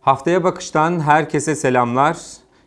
Haftaya bakıştan herkese selamlar.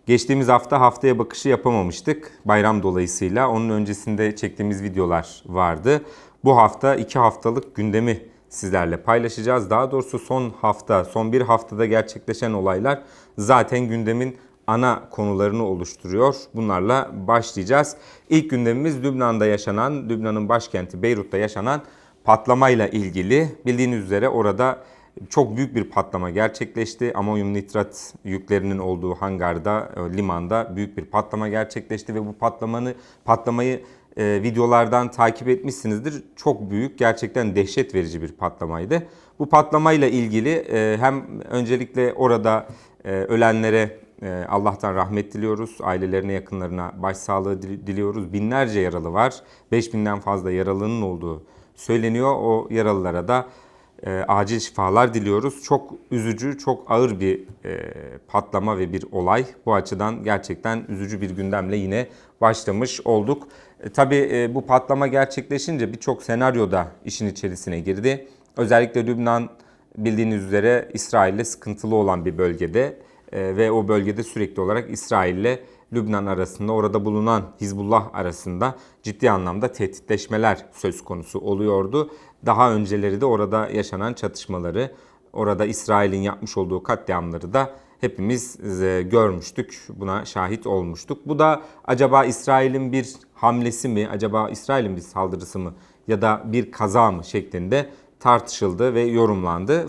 Geçtiğimiz hafta haftaya bakışı yapamamıştık bayram dolayısıyla. Onun öncesinde çektiğimiz videolar vardı. Bu hafta iki haftalık gündemi sizlerle paylaşacağız. Daha doğrusu son hafta, son bir haftada gerçekleşen olaylar zaten gündemin ana konularını oluşturuyor. Bunlarla başlayacağız. İlk gündemimiz Lübnan'da yaşanan, Lübnan'ın başkenti Beyrut'ta yaşanan patlamayla ilgili. Bildiğiniz üzere orada çok büyük bir patlama gerçekleşti. Amonyum nitrat yüklerinin olduğu hangarda, e, limanda büyük bir patlama gerçekleşti ve bu patlamanı patlamayı e, videolardan takip etmişsinizdir. Çok büyük, gerçekten dehşet verici bir patlamaydı. Bu patlamayla ilgili e, hem öncelikle orada e, ölenlere e, Allah'tan rahmet diliyoruz. Ailelerine, yakınlarına başsağlığı dil- diliyoruz. Binlerce yaralı var. 5000'den fazla yaralının olduğu söyleniyor. O yaralılara da e, acil şifalar diliyoruz. Çok üzücü, çok ağır bir e, patlama ve bir olay. Bu açıdan gerçekten üzücü bir gündemle yine başlamış olduk. E, tabii e, bu patlama gerçekleşince birçok senaryo da işin içerisine girdi. Özellikle Lübnan bildiğiniz üzere İsrail'le sıkıntılı olan bir bölgede e, ve o bölgede sürekli olarak İsrail'le Lübnan arasında orada bulunan Hizbullah arasında ciddi anlamda tehditleşmeler söz konusu oluyordu. Daha önceleri de orada yaşanan çatışmaları, orada İsrail'in yapmış olduğu katliamları da hepimiz e, görmüştük, buna şahit olmuştuk. Bu da acaba İsrail'in bir hamlesi mi, acaba İsrail'in bir saldırısı mı ya da bir kaza mı şeklinde tartışıldı ve yorumlandı.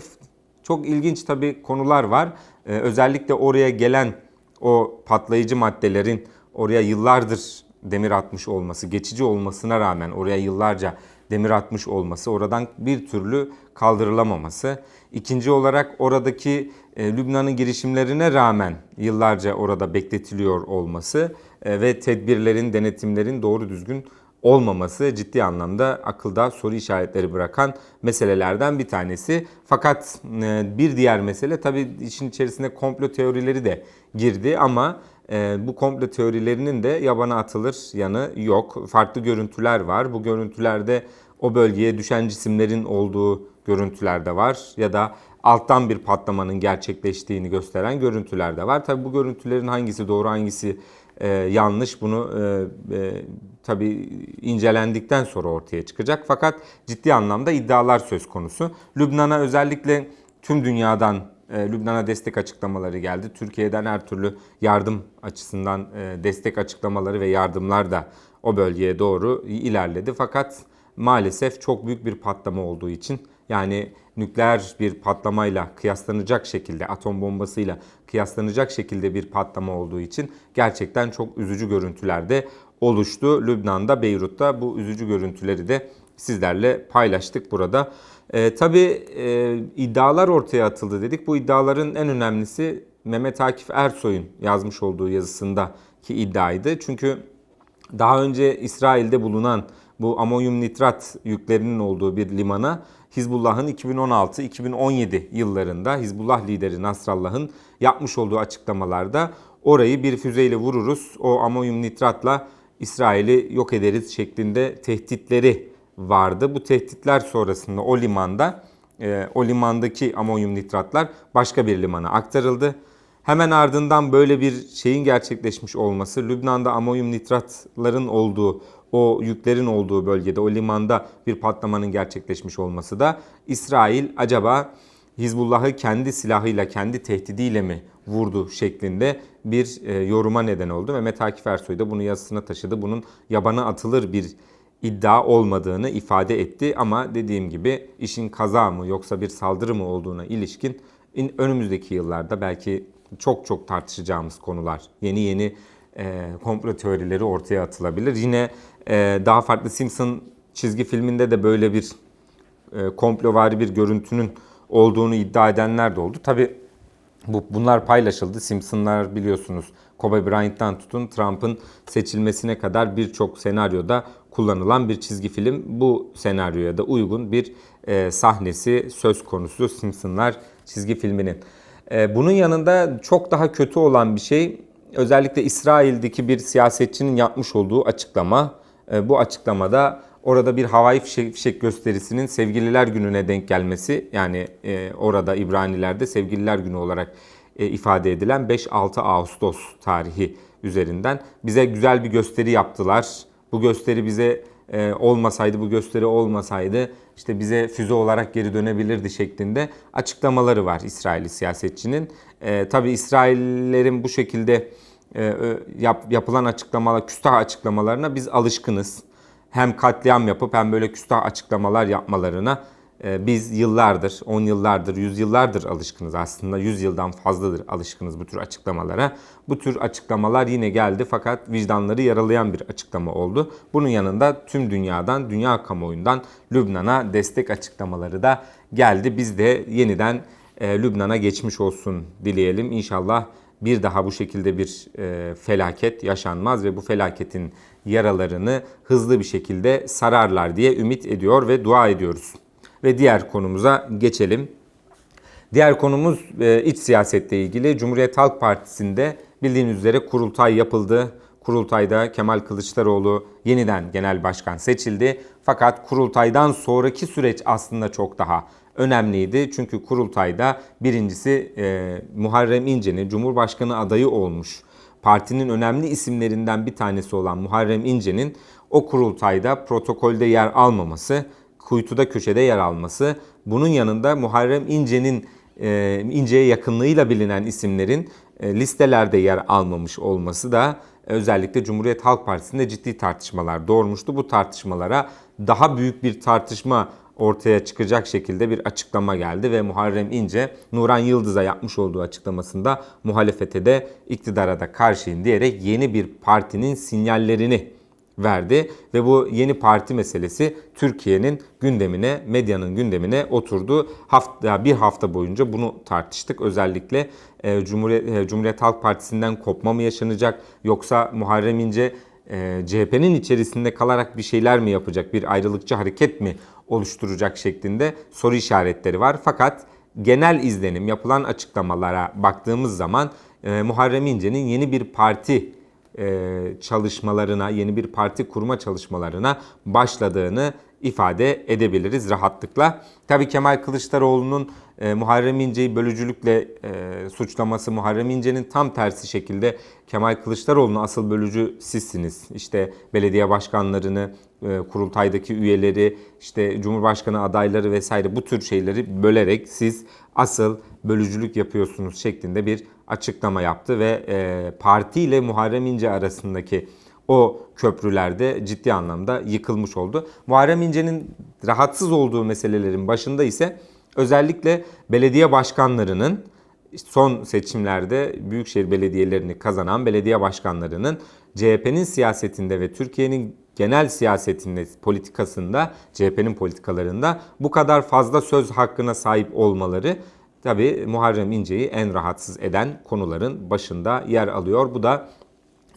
Çok ilginç tabii konular var. Ee, özellikle oraya gelen o patlayıcı maddelerin oraya yıllardır demir atmış olması, geçici olmasına rağmen oraya yıllarca demir atmış olması, oradan bir türlü kaldırılamaması. İkinci olarak oradaki e, Lübnan'ın girişimlerine rağmen yıllarca orada bekletiliyor olması e, ve tedbirlerin, denetimlerin doğru düzgün olmaması ciddi anlamda akılda soru işaretleri bırakan meselelerden bir tanesi. Fakat e, bir diğer mesele tabii işin içerisine komplo teorileri de girdi ama e, bu komplo teorilerinin de yabana atılır yanı yok. Farklı görüntüler var. Bu görüntülerde o bölgeye düşen cisimlerin olduğu görüntüler de var ya da alttan bir patlamanın gerçekleştiğini gösteren görüntüler de var. Tabii bu görüntülerin hangisi doğru hangisi e, yanlış bunu e, e, tabii incelendikten sonra ortaya çıkacak. Fakat ciddi anlamda iddialar söz konusu. Lübnan'a özellikle tüm dünyadan e, Lübnan'a destek açıklamaları geldi. Türkiye'den her türlü yardım açısından e, destek açıklamaları ve yardımlar da o bölgeye doğru ilerledi. Fakat maalesef çok büyük bir patlama olduğu için yani nükleer bir patlamayla kıyaslanacak şekilde, atom bombasıyla kıyaslanacak şekilde bir patlama olduğu için gerçekten çok üzücü görüntüler de oluştu. Lübnan'da, Beyrut'ta bu üzücü görüntüleri de sizlerle paylaştık burada. Ee, tabii e, iddialar ortaya atıldı dedik. Bu iddiaların en önemlisi Mehmet Akif Ersoy'un yazmış olduğu yazısındaki iddiaydı. Çünkü daha önce İsrail'de bulunan bu amonyum nitrat yüklerinin olduğu bir limana Hizbullah'ın 2016-2017 yıllarında Hizbullah lideri Nasrallah'ın yapmış olduğu açıklamalarda orayı bir füzeyle vururuz, o amonyum nitratla İsrail'i yok ederiz şeklinde tehditleri vardı. Bu tehditler sonrasında o limanda, e, o limandaki amonyum nitratlar başka bir limana aktarıldı. Hemen ardından böyle bir şeyin gerçekleşmiş olması, Lübnan'da amonyum nitratların olduğu, o yüklerin olduğu bölgede, o limanda bir patlamanın gerçekleşmiş olması da İsrail acaba Hizbullah'ı kendi silahıyla, kendi tehdidiyle mi vurdu şeklinde bir e, yoruma neden oldu. Mehmet Akif Ersoy da bunu yazısına taşıdı. Bunun yabana atılır bir iddia olmadığını ifade etti ama dediğim gibi işin kaza mı yoksa bir saldırı mı olduğuna ilişkin önümüzdeki yıllarda belki çok çok tartışacağımız konular, yeni yeni e, komplo teorileri ortaya atılabilir. Yine e, daha farklı Simpson çizgi filminde de böyle bir e, komplovari bir görüntünün olduğunu iddia edenler de oldu. Tabi bu, bunlar paylaşıldı. Simpsonlar biliyorsunuz Kobe Bryant'tan tutun Trump'ın seçilmesine kadar birçok senaryoda kullanılan bir çizgi film. Bu senaryoya da uygun bir e, sahnesi söz konusu Simpsonlar çizgi filminin. E, bunun yanında çok daha kötü olan bir şey özellikle İsrail'deki bir siyasetçinin yapmış olduğu açıklama. E, bu açıklamada Orada bir havai fişek, fişek gösterisinin Sevgililer Günü'ne denk gelmesi yani e, orada İbranilerde Sevgililer Günü olarak e, ifade edilen 5-6 Ağustos tarihi üzerinden bize güzel bir gösteri yaptılar. Bu gösteri bize e, olmasaydı, bu gösteri olmasaydı işte bize füze olarak geri dönebilirdi şeklinde açıklamaları var İsrailli siyasetçinin. E, Tabi İsraillerin bu şekilde e, yap, yapılan açıklamalar, küstah açıklamalarına biz alışkınız. Hem katliam yapıp hem böyle küstah açıklamalar yapmalarına e, biz yıllardır, 10 yıllardır, 100 yıllardır alışkınız aslında. 100 yıldan fazladır alışkınız bu tür açıklamalara. Bu tür açıklamalar yine geldi fakat vicdanları yaralayan bir açıklama oldu. Bunun yanında tüm dünyadan, dünya kamuoyundan Lübnan'a destek açıklamaları da geldi. Biz de yeniden e, Lübnan'a geçmiş olsun dileyelim. İnşallah bir daha bu şekilde bir e, felaket yaşanmaz ve bu felaketin yaralarını hızlı bir şekilde sararlar diye ümit ediyor ve dua ediyoruz. Ve diğer konumuza geçelim. Diğer konumuz e, iç siyasetle ilgili. Cumhuriyet Halk Partisi'nde bildiğiniz üzere kurultay yapıldı. Kurultayda Kemal Kılıçdaroğlu yeniden genel başkan seçildi. Fakat kurultaydan sonraki süreç aslında çok daha önemliydi. Çünkü kurultayda birincisi e, Muharrem İnce'nin Cumhurbaşkanı adayı olmuş partinin önemli isimlerinden bir tanesi olan Muharrem İnce'nin o kurultayda protokolde yer almaması, kuytuda köşede yer alması, bunun yanında Muharrem İnce'nin e, İnce'ye yakınlığıyla bilinen isimlerin e, listelerde yer almamış olması da özellikle Cumhuriyet Halk Partisi'nde ciddi tartışmalar doğurmuştu. Bu tartışmalara daha büyük bir tartışma ortaya çıkacak şekilde bir açıklama geldi ve Muharrem İnce Nuran Yıldız'a yapmış olduğu açıklamasında muhalefete de iktidara da karşıyım diyerek yeni bir partinin sinyallerini verdi ve bu yeni parti meselesi Türkiye'nin gündemine, medyanın gündemine oturdu. Hafta bir hafta boyunca bunu tartıştık. Özellikle e, Cumhuriyet, e, Cumhuriyet Halk Partisi'nden kopma mı yaşanacak yoksa Muharrem İnce e, CHP'nin içerisinde kalarak bir şeyler mi yapacak, bir ayrılıkçı hareket mi oluşturacak şeklinde soru işaretleri var. Fakat genel izlenim yapılan açıklamalara baktığımız zaman e, Muharrem İnce'nin yeni bir parti e, çalışmalarına, yeni bir parti kurma çalışmalarına başladığını ifade edebiliriz rahatlıkla. Tabii Kemal Kılıçdaroğlu'nun e, Muharrem İnce'yi bölücülükle e, suçlaması, Muharrem İnce'nin tam tersi şekilde Kemal Kılıçdaroğlu'nun asıl bölücü sizsiniz. İşte belediye başkanlarını, e, kurultaydaki üyeleri, işte Cumhurbaşkanı adayları vesaire bu tür şeyleri bölerek siz asıl bölücülük yapıyorsunuz şeklinde bir açıklama yaptı ve e, parti ile Muharrem İnce arasındaki o köprülerde ciddi anlamda yıkılmış oldu. Muharrem İnce'nin rahatsız olduğu meselelerin başında ise özellikle belediye başkanlarının son seçimlerde büyükşehir belediyelerini kazanan belediye başkanlarının CHP'nin siyasetinde ve Türkiye'nin genel siyasetinde, politikasında, CHP'nin politikalarında bu kadar fazla söz hakkına sahip olmaları tabi Muharrem İnce'yi en rahatsız eden konuların başında yer alıyor. Bu da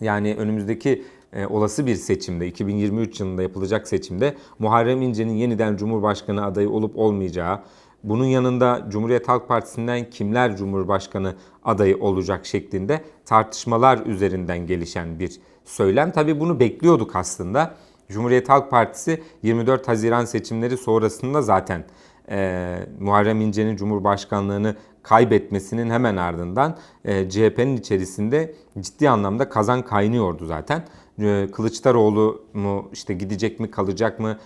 yani önümüzdeki e, olası bir seçimde 2023 yılında yapılacak seçimde Muharrem İnce'nin yeniden Cumhurbaşkanı adayı olup olmayacağı, bunun yanında Cumhuriyet Halk Partisi'nden kimler Cumhurbaşkanı adayı olacak şeklinde tartışmalar üzerinden gelişen bir söylem. Tabi bunu bekliyorduk aslında. Cumhuriyet Halk Partisi 24 Haziran seçimleri sonrasında zaten e, Muharrem İnce'nin Cumhurbaşkanlığını kaybetmesinin hemen ardından e, CHP'nin içerisinde ciddi anlamda kazan kaynıyordu zaten. E, Kılıçdaroğlu mu işte gidecek mi kalacak mı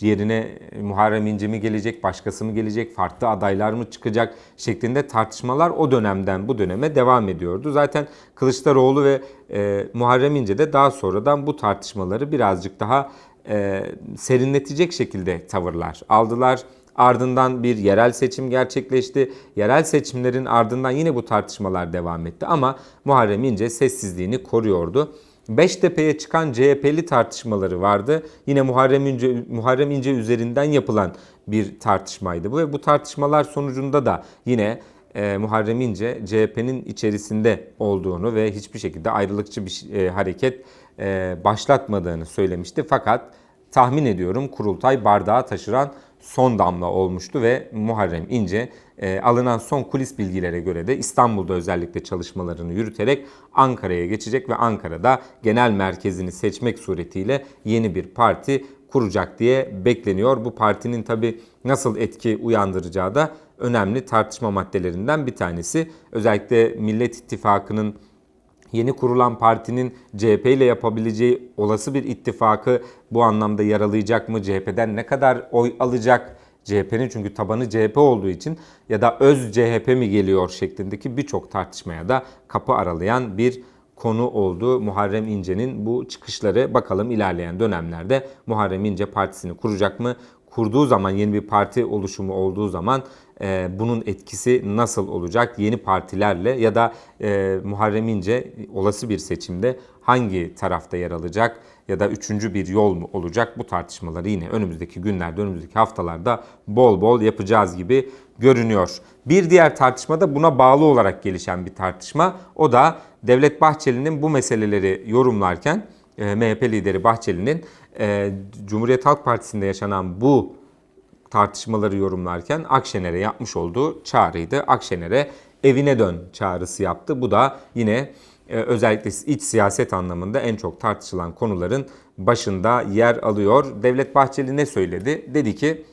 yerine Muharrem İnce mi gelecek, başkası mı gelecek, farklı adaylar mı çıkacak şeklinde tartışmalar o dönemden bu döneme devam ediyordu. Zaten Kılıçdaroğlu ve e, Muharrem İnce de daha sonradan bu tartışmaları birazcık daha e, serinletecek şekilde tavırlar aldılar. Ardından bir yerel seçim gerçekleşti. Yerel seçimlerin ardından yine bu tartışmalar devam etti ama Muharrem İnce sessizliğini koruyordu. Beştepe'ye çıkan CHP'li tartışmaları vardı. Yine Muharrem İnce, Muharrem İnce üzerinden yapılan bir tartışmaydı bu ve bu tartışmalar sonucunda da yine e, Muharrem İnce CHP'nin içerisinde olduğunu ve hiçbir şekilde ayrılıkçı bir e, hareket e, başlatmadığını söylemişti. Fakat tahmin ediyorum kurultay bardağı taşıran son damla olmuştu ve Muharrem İnce e, alınan son kulis bilgilere göre de İstanbul'da özellikle çalışmalarını yürüterek Ankara'ya geçecek ve Ankara'da genel merkezini seçmek suretiyle yeni bir parti kuracak diye bekleniyor. Bu partinin tabi nasıl etki uyandıracağı da önemli tartışma maddelerinden bir tanesi. Özellikle Millet İttifakı'nın yeni kurulan partinin CHP ile yapabileceği olası bir ittifakı bu anlamda yaralayacak mı? CHP'den ne kadar oy alacak? CHP'nin çünkü tabanı CHP olduğu için ya da öz CHP mi geliyor şeklindeki birçok tartışmaya da kapı aralayan bir konu oldu Muharrem İnce'nin bu çıkışları. Bakalım ilerleyen dönemlerde Muharrem İnce partisini kuracak mı? Kurduğu zaman yeni bir parti oluşumu olduğu zaman e, bunun etkisi nasıl olacak? Yeni partilerle ya da e, Muharrem İnce olası bir seçimde hangi tarafta yer alacak? ya da üçüncü bir yol mu olacak? Bu tartışmaları yine önümüzdeki günlerde, önümüzdeki haftalarda bol bol yapacağız gibi görünüyor. Bir diğer tartışma da buna bağlı olarak gelişen bir tartışma. O da Devlet Bahçeli'nin bu meseleleri yorumlarken e, MHP lideri Bahçeli'nin e, Cumhuriyet Halk Partisi'nde yaşanan bu tartışmaları yorumlarken Akşener'e yapmış olduğu çağrıydı. Akşener'e evine dön çağrısı yaptı. Bu da yine e, özellikle iç siyaset anlamında en çok tartışılan konuların başında yer alıyor. Devlet Bahçeli ne söyledi? Dedi ki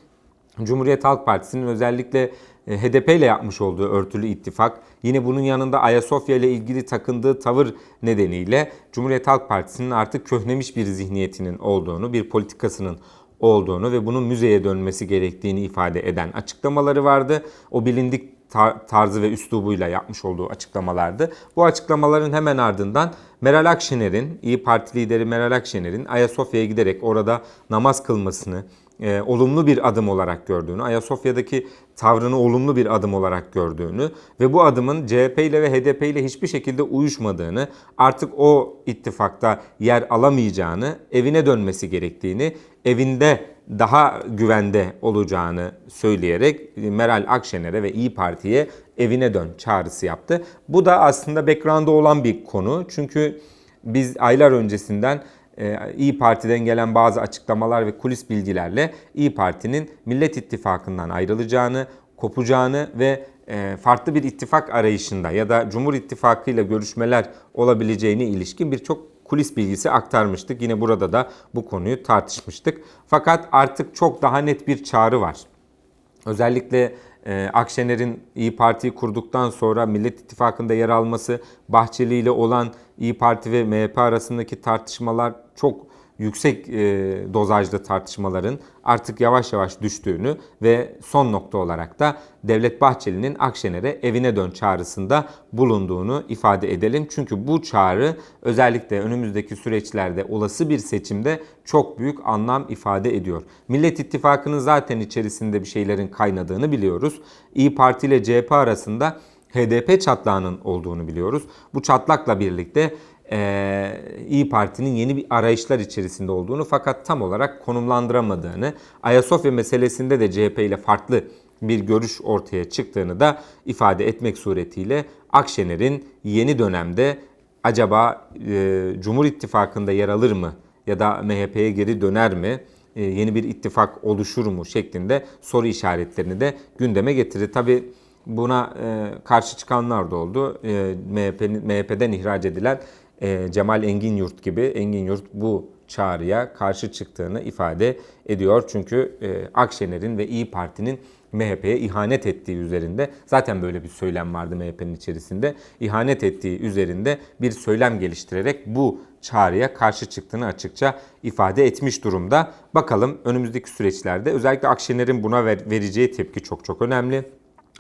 Cumhuriyet Halk Partisi'nin özellikle e, HDP ile yapmış olduğu örtülü ittifak, yine bunun yanında Ayasofya ile ilgili takındığı tavır nedeniyle Cumhuriyet Halk Partisi'nin artık köhnemiş bir zihniyetinin olduğunu, bir politikasının olduğunu ve bunun müzeye dönmesi gerektiğini ifade eden açıklamaları vardı. O bilindik tarzı ve üslubuyla yapmış olduğu açıklamalardı. Bu açıklamaların hemen ardından Meral Akşener'in, İyi Parti lideri Meral Akşener'in Ayasofya'ya giderek orada namaz kılmasını, e, olumlu bir adım olarak gördüğünü, Ayasofya'daki tavrını olumlu bir adım olarak gördüğünü ve bu adımın CHP ile ve HDP ile hiçbir şekilde uyuşmadığını, artık o ittifakta yer alamayacağını, evine dönmesi gerektiğini, evinde daha güvende olacağını söyleyerek Meral Akşener'e ve İyi Parti'ye evine dön çağrısı yaptı. Bu da aslında background'da olan bir konu. Çünkü biz aylar öncesinden İyi Parti'den gelen bazı açıklamalar ve kulis bilgilerle İyi Parti'nin Millet İttifakı'ndan ayrılacağını, kopacağını ve e, farklı bir ittifak arayışında ya da Cumhur İttifakı ile görüşmeler olabileceğine ilişkin birçok kulis bilgisi aktarmıştık. Yine burada da bu konuyu tartışmıştık. Fakat artık çok daha net bir çağrı var. Özellikle e, Akşener'in İyi Parti'yi kurduktan sonra Millet İttifakı'nda yer alması, Bahçeli ile olan İyi Parti ve MHP arasındaki tartışmalar çok yüksek e, dozajlı tartışmaların artık yavaş yavaş düştüğünü ve son nokta olarak da Devlet Bahçeli'nin Akşener'e evine dön çağrısında bulunduğunu ifade edelim. Çünkü bu çağrı özellikle önümüzdeki süreçlerde olası bir seçimde çok büyük anlam ifade ediyor. Millet İttifakı'nın zaten içerisinde bir şeylerin kaynadığını biliyoruz. İyi Parti ile CHP arasında HDP çatlağının olduğunu biliyoruz. Bu çatlakla birlikte e, İyi Parti'nin yeni bir arayışlar içerisinde olduğunu fakat tam olarak konumlandıramadığını, Ayasofya meselesinde de CHP ile farklı bir görüş ortaya çıktığını da ifade etmek suretiyle Akşener'in yeni dönemde acaba e, Cumhur İttifakı'nda yer alır mı ya da MHP'ye geri döner mi? E, yeni bir ittifak oluşur mu şeklinde soru işaretlerini de gündeme getirdi. Tabi buna e, karşı çıkanlar da oldu. E, MHP'den ihraç edilen e, Cemal Engin Yurt gibi Engin Yurt bu çağrıya karşı çıktığını ifade ediyor. Çünkü e, Akşener'in ve İyi Parti'nin MHP'ye ihanet ettiği üzerinde zaten böyle bir söylem vardı MHP'nin içerisinde. İhanet ettiği üzerinde bir söylem geliştirerek bu çağrıya karşı çıktığını açıkça ifade etmiş durumda. Bakalım önümüzdeki süreçlerde özellikle Akşener'in buna ver, vereceği tepki çok çok önemli.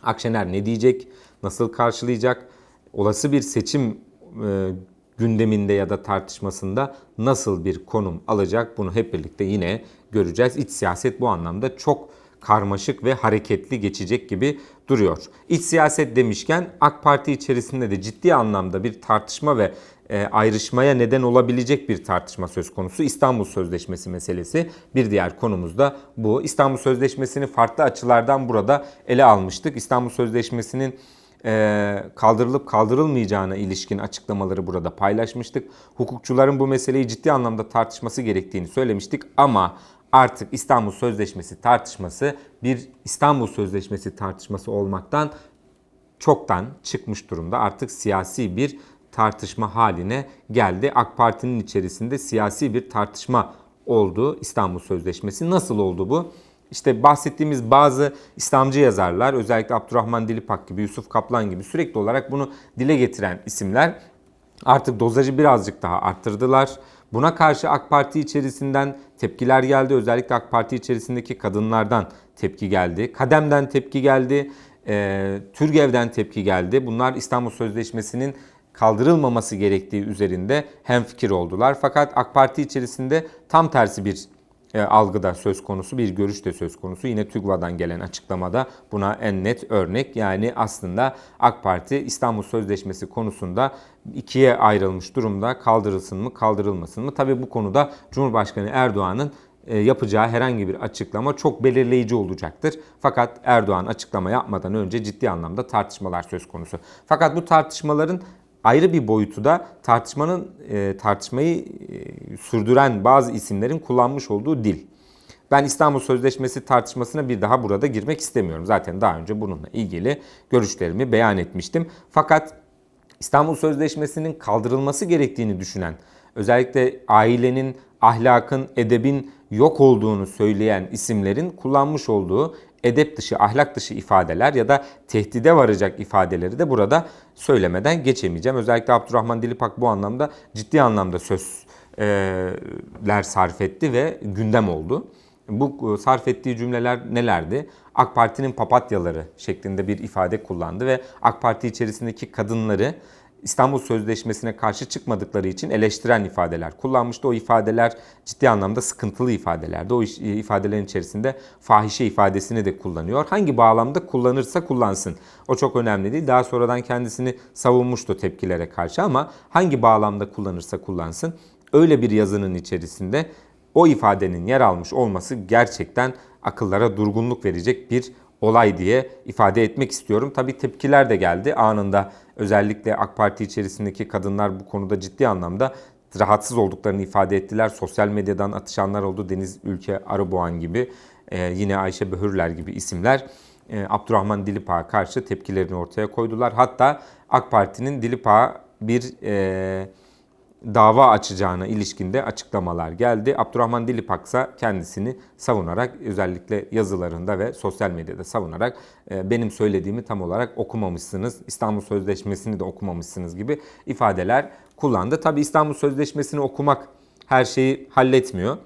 Akşener ne diyecek? Nasıl karşılayacak? Olası bir seçim e, gündeminde ya da tartışmasında nasıl bir konum alacak bunu hep birlikte yine göreceğiz. İç siyaset bu anlamda çok karmaşık ve hareketli geçecek gibi duruyor. İç siyaset demişken AK Parti içerisinde de ciddi anlamda bir tartışma ve e, ayrışmaya neden olabilecek bir tartışma söz konusu. İstanbul Sözleşmesi meselesi bir diğer konumuz da bu. İstanbul Sözleşmesi'ni farklı açılardan burada ele almıştık. İstanbul Sözleşmesi'nin kaldırılıp kaldırılmayacağına ilişkin açıklamaları burada paylaşmıştık. Hukukçuların bu meseleyi ciddi anlamda tartışması gerektiğini söylemiştik ama artık İstanbul Sözleşmesi tartışması bir İstanbul Sözleşmesi tartışması olmaktan çoktan çıkmış durumda. Artık siyasi bir tartışma haline geldi. AK Parti'nin içerisinde siyasi bir tartışma oldu İstanbul Sözleşmesi. Nasıl oldu bu? İşte bahsettiğimiz bazı İslamcı yazarlar özellikle Abdurrahman Dilipak gibi, Yusuf Kaplan gibi sürekli olarak bunu dile getiren isimler artık dozajı birazcık daha arttırdılar. Buna karşı AK Parti içerisinden tepkiler geldi. Özellikle AK Parti içerisindeki kadınlardan tepki geldi. Kadem'den tepki geldi. E, Türgev'den tepki geldi. Bunlar İstanbul Sözleşmesi'nin kaldırılmaması gerektiği üzerinde hemfikir oldular. Fakat AK Parti içerisinde tam tersi bir e, algıda söz konusu, bir görüş de söz konusu. Yine TÜGVA'dan gelen açıklamada buna en net örnek. Yani aslında AK Parti İstanbul Sözleşmesi konusunda ikiye ayrılmış durumda. Kaldırılsın mı, kaldırılmasın mı? Tabii bu konuda Cumhurbaşkanı Erdoğan'ın e, yapacağı herhangi bir açıklama çok belirleyici olacaktır. Fakat Erdoğan açıklama yapmadan önce ciddi anlamda tartışmalar söz konusu. Fakat bu tartışmaların ayrı bir boyutu da tartışmanın e, tartışmayı e, sürdüren bazı isimlerin kullanmış olduğu dil. Ben İstanbul Sözleşmesi tartışmasına bir daha burada girmek istemiyorum. Zaten daha önce bununla ilgili görüşlerimi beyan etmiştim. Fakat İstanbul Sözleşmesi'nin kaldırılması gerektiğini düşünen, özellikle ailenin, ahlakın, edebin yok olduğunu söyleyen isimlerin kullanmış olduğu edep dışı, ahlak dışı ifadeler ya da tehdide varacak ifadeleri de burada söylemeden geçemeyeceğim. Özellikle Abdurrahman Dilipak bu anlamda ciddi anlamda sözler sarf etti ve gündem oldu. Bu sarf ettiği cümleler nelerdi? AK Parti'nin papatyaları şeklinde bir ifade kullandı ve AK Parti içerisindeki kadınları İstanbul Sözleşmesi'ne karşı çıkmadıkları için eleştiren ifadeler kullanmıştı. O ifadeler ciddi anlamda sıkıntılı ifadelerdi. O ifadelerin içerisinde fahişe ifadesini de kullanıyor. Hangi bağlamda kullanırsa kullansın. O çok önemli değil. Daha sonradan kendisini savunmuştu tepkilere karşı ama hangi bağlamda kullanırsa kullansın öyle bir yazının içerisinde o ifadenin yer almış olması gerçekten akıllara durgunluk verecek bir olay diye ifade etmek istiyorum. Tabii tepkiler de geldi anında. Özellikle AK Parti içerisindeki kadınlar bu konuda ciddi anlamda rahatsız olduklarını ifade ettiler. Sosyal medyadan atışanlar oldu. Deniz Ülke Arıboğan gibi, e, yine Ayşe Böhürler gibi isimler e, Abdurrahman Dilipak'a karşı tepkilerini ortaya koydular. Hatta AK Parti'nin Dilipak'a bir e, dava açacağına ilişkinde açıklamalar geldi. Abdurrahman Dilipak ise kendisini savunarak özellikle yazılarında ve sosyal medyada savunarak e, benim söylediğimi tam olarak okumamışsınız, İstanbul Sözleşmesi'ni de okumamışsınız gibi ifadeler kullandı. Tabi İstanbul Sözleşmesi'ni okumak her şeyi halletmiyor.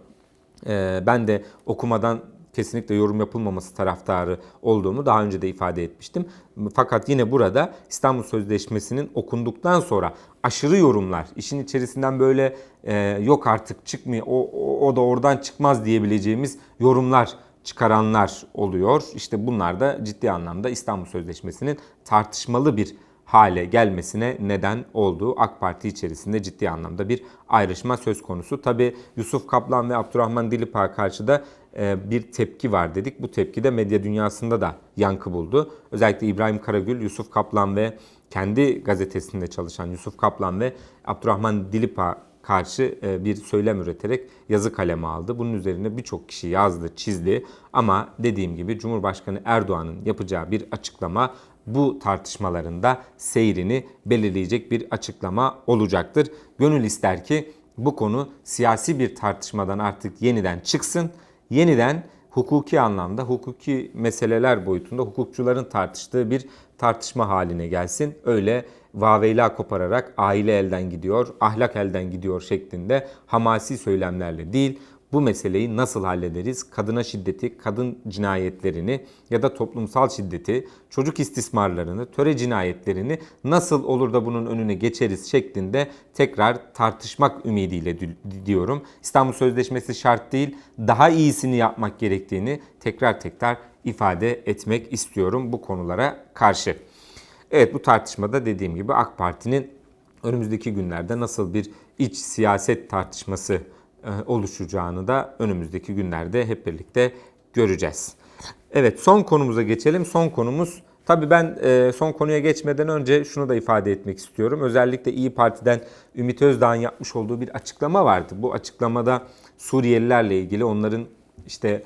E, ben de okumadan kesinlikle yorum yapılmaması taraftarı olduğumu daha önce de ifade etmiştim. Fakat yine burada İstanbul Sözleşmesi'nin okunduktan sonra aşırı yorumlar, işin içerisinden böyle e, yok artık çıkmıyor, o, o, o da oradan çıkmaz diyebileceğimiz yorumlar çıkaranlar oluyor. İşte bunlar da ciddi anlamda İstanbul Sözleşmesi'nin tartışmalı bir hale gelmesine neden olduğu AK Parti içerisinde ciddi anlamda bir ayrışma söz konusu. Tabi Yusuf Kaplan ve Abdurrahman Dilipak'a karşı da bir tepki var dedik. Bu tepki de medya dünyasında da yankı buldu. Özellikle İbrahim Karagül, Yusuf Kaplan ve kendi gazetesinde çalışan Yusuf Kaplan ve Abdurrahman Dilipak'a karşı e, bir söylem üreterek yazı kaleme aldı. Bunun üzerine birçok kişi yazdı, çizdi ama dediğim gibi Cumhurbaşkanı Erdoğan'ın yapacağı bir açıklama bu tartışmalarında seyrini belirleyecek bir açıklama olacaktır. Gönül ister ki bu konu siyasi bir tartışmadan artık yeniden çıksın. Yeniden hukuki anlamda, hukuki meseleler boyutunda hukukçuların tartıştığı bir tartışma haline gelsin. Öyle vaveyla kopararak aile elden gidiyor, ahlak elden gidiyor şeklinde hamasi söylemlerle değil, bu meseleyi nasıl hallederiz? Kadına şiddeti, kadın cinayetlerini ya da toplumsal şiddeti, çocuk istismarlarını, töre cinayetlerini nasıl olur da bunun önüne geçeriz şeklinde tekrar tartışmak ümidiyle diyorum. İstanbul Sözleşmesi şart değil, daha iyisini yapmak gerektiğini tekrar tekrar ifade etmek istiyorum bu konulara karşı. Evet bu tartışmada dediğim gibi AK Parti'nin önümüzdeki günlerde nasıl bir iç siyaset tartışması oluşacağını da önümüzdeki günlerde hep birlikte göreceğiz. Evet son konumuza geçelim. Son konumuz tabii ben e, son konuya geçmeden önce şunu da ifade etmek istiyorum. Özellikle İyi Parti'den Ümit Özdağ'ın yapmış olduğu bir açıklama vardı. Bu açıklamada Suriyelilerle ilgili onların işte e,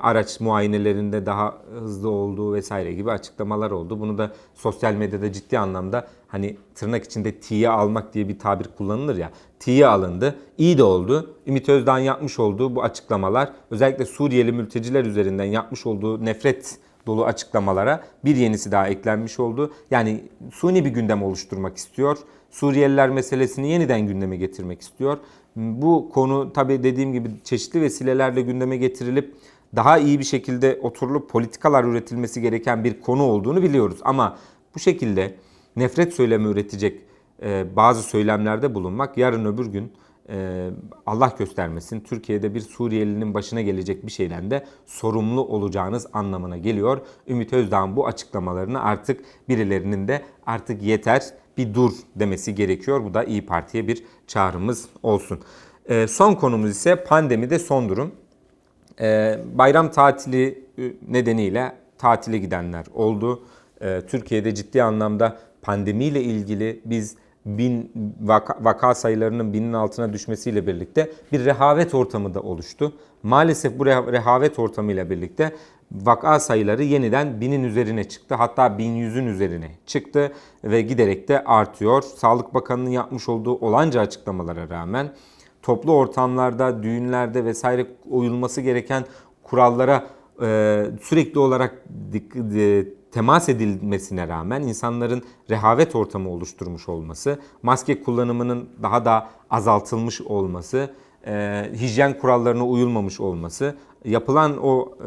araç muayenelerinde daha hızlı olduğu vesaire gibi açıklamalar oldu. Bunu da sosyal medyada ciddi anlamda hani tırnak içinde tiye almak diye bir tabir kullanılır ya. Tiye alındı. İyi de oldu. Ümit Özdağ'ın yapmış olduğu bu açıklamalar özellikle Suriyeli mülteciler üzerinden yapmış olduğu nefret dolu açıklamalara bir yenisi daha eklenmiş oldu. Yani suni bir gündem oluşturmak istiyor. Suriyeliler meselesini yeniden gündeme getirmek istiyor. Bu konu tabii dediğim gibi çeşitli vesilelerle gündeme getirilip daha iyi bir şekilde oturulup politikalar üretilmesi gereken bir konu olduğunu biliyoruz. Ama bu şekilde nefret söylemi üretecek e, bazı söylemlerde bulunmak yarın öbür gün e, Allah göstermesin Türkiye'de bir Suriyelinin başına gelecek bir şeyden de sorumlu olacağınız anlamına geliyor. Ümit Özdağ'ın bu açıklamalarını artık birilerinin de artık yeter bir dur demesi gerekiyor. Bu da İyi Parti'ye bir çağrımız olsun. E, son konumuz ise pandemide son durum. E, bayram tatili e, nedeniyle tatile gidenler oldu. E, Türkiye'de ciddi anlamda pandemiyle ilgili biz bin vaka, vaka sayılarının binin altına düşmesiyle birlikte bir rehavet ortamı da oluştu. Maalesef bu reha- rehavet ortamıyla birlikte vaka sayıları yeniden binin üzerine çıktı. Hatta bin yüzün üzerine çıktı ve giderek de artıyor. Sağlık Bakanı'nın yapmış olduğu olanca açıklamalara rağmen toplu ortamlarda, düğünlerde vesaire uyulması gereken kurallara e, sürekli olarak e, temas edilmesine rağmen insanların rehavet ortamı oluşturmuş olması, maske kullanımının daha da azaltılmış olması, e, hijyen kurallarına uyulmamış olması, yapılan o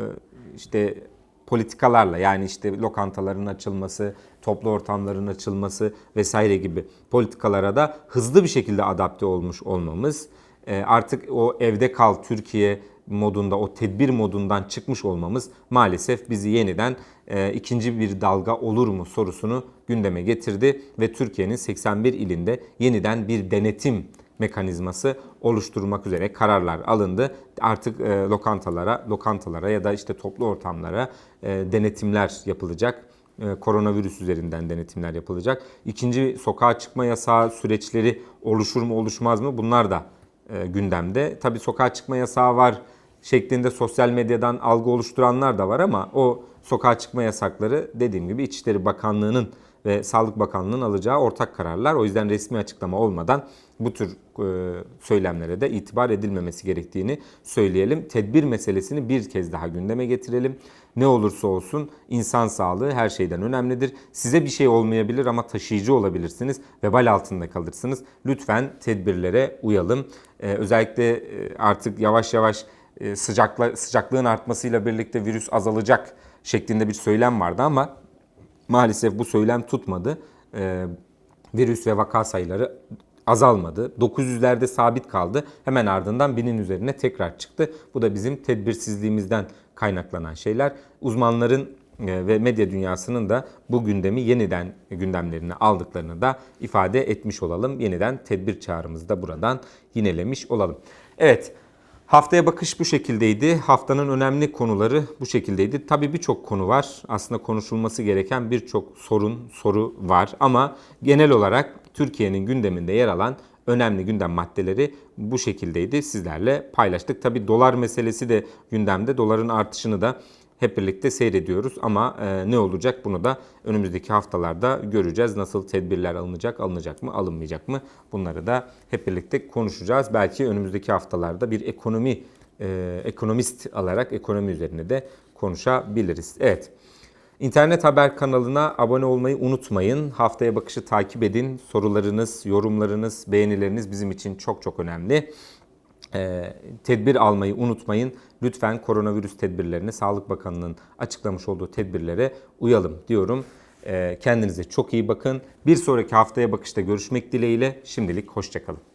işte politikalarla yani işte lokantaların açılması, toplu ortamların açılması vesaire gibi politikalara da hızlı bir şekilde adapte olmuş olmamız, artık o evde kal Türkiye modunda, o tedbir modundan çıkmış olmamız maalesef bizi yeniden e, ikinci bir dalga olur mu sorusunu gündeme getirdi ve Türkiye'nin 81 ilinde yeniden bir denetim mekanizması oluşturmak üzere kararlar alındı. Artık e, lokantalara, lokantalara ya da işte toplu ortamlara e, denetimler yapılacak. E, koronavirüs üzerinden denetimler yapılacak. İkinci sokağa çıkma yasağı süreçleri oluşur mu oluşmaz mı bunlar da e, gündemde. Tabii sokağa çıkma yasağı var şeklinde sosyal medyadan algı oluşturanlar da var ama o sokağa çıkma yasakları dediğim gibi İçişleri Bakanlığı'nın ve Sağlık Bakanlığı'nın alacağı ortak kararlar. O yüzden resmi açıklama olmadan bu tür e, söylemlere de itibar edilmemesi gerektiğini söyleyelim. Tedbir meselesini bir kez daha gündeme getirelim. Ne olursa olsun insan sağlığı her şeyden önemlidir. Size bir şey olmayabilir ama taşıyıcı olabilirsiniz. Vebal altında kalırsınız. Lütfen tedbirlere uyalım. E, özellikle e, artık yavaş yavaş e, sıcakla, sıcaklığın artmasıyla birlikte virüs azalacak şeklinde bir söylem vardı ama maalesef bu söylem tutmadı. E, virüs ve vaka sayıları azalmadı. 900'lerde sabit kaldı. Hemen ardından binin üzerine tekrar çıktı. Bu da bizim tedbirsizliğimizden kaynaklanan şeyler. Uzmanların e, ve medya dünyasının da bu gündemi yeniden gündemlerine aldıklarını da ifade etmiş olalım. Yeniden tedbir çağrımızı da buradan yinelemiş olalım. Evet, Haftaya bakış bu şekildeydi. Haftanın önemli konuları bu şekildeydi. Tabii birçok konu var. Aslında konuşulması gereken birçok sorun, soru var. Ama genel olarak Türkiye'nin gündeminde yer alan önemli gündem maddeleri bu şekildeydi. Sizlerle paylaştık. Tabii dolar meselesi de gündemde. Doların artışını da hep birlikte seyrediyoruz ama e, ne olacak bunu da önümüzdeki haftalarda göreceğiz. Nasıl tedbirler alınacak, alınacak mı, alınmayacak mı? Bunları da hep birlikte konuşacağız. Belki önümüzdeki haftalarda bir ekonomi e, ekonomist alarak ekonomi üzerine de konuşabiliriz. Evet. İnternet haber kanalına abone olmayı unutmayın. Haftaya bakışı takip edin. Sorularınız, yorumlarınız, beğenileriniz bizim için çok çok önemli. Ee, tedbir almayı unutmayın. Lütfen koronavirüs tedbirlerine Sağlık Bakanı'nın açıklamış olduğu tedbirlere uyalım diyorum. Ee, kendinize çok iyi bakın. Bir sonraki haftaya bakışta görüşmek dileğiyle. Şimdilik hoşçakalın.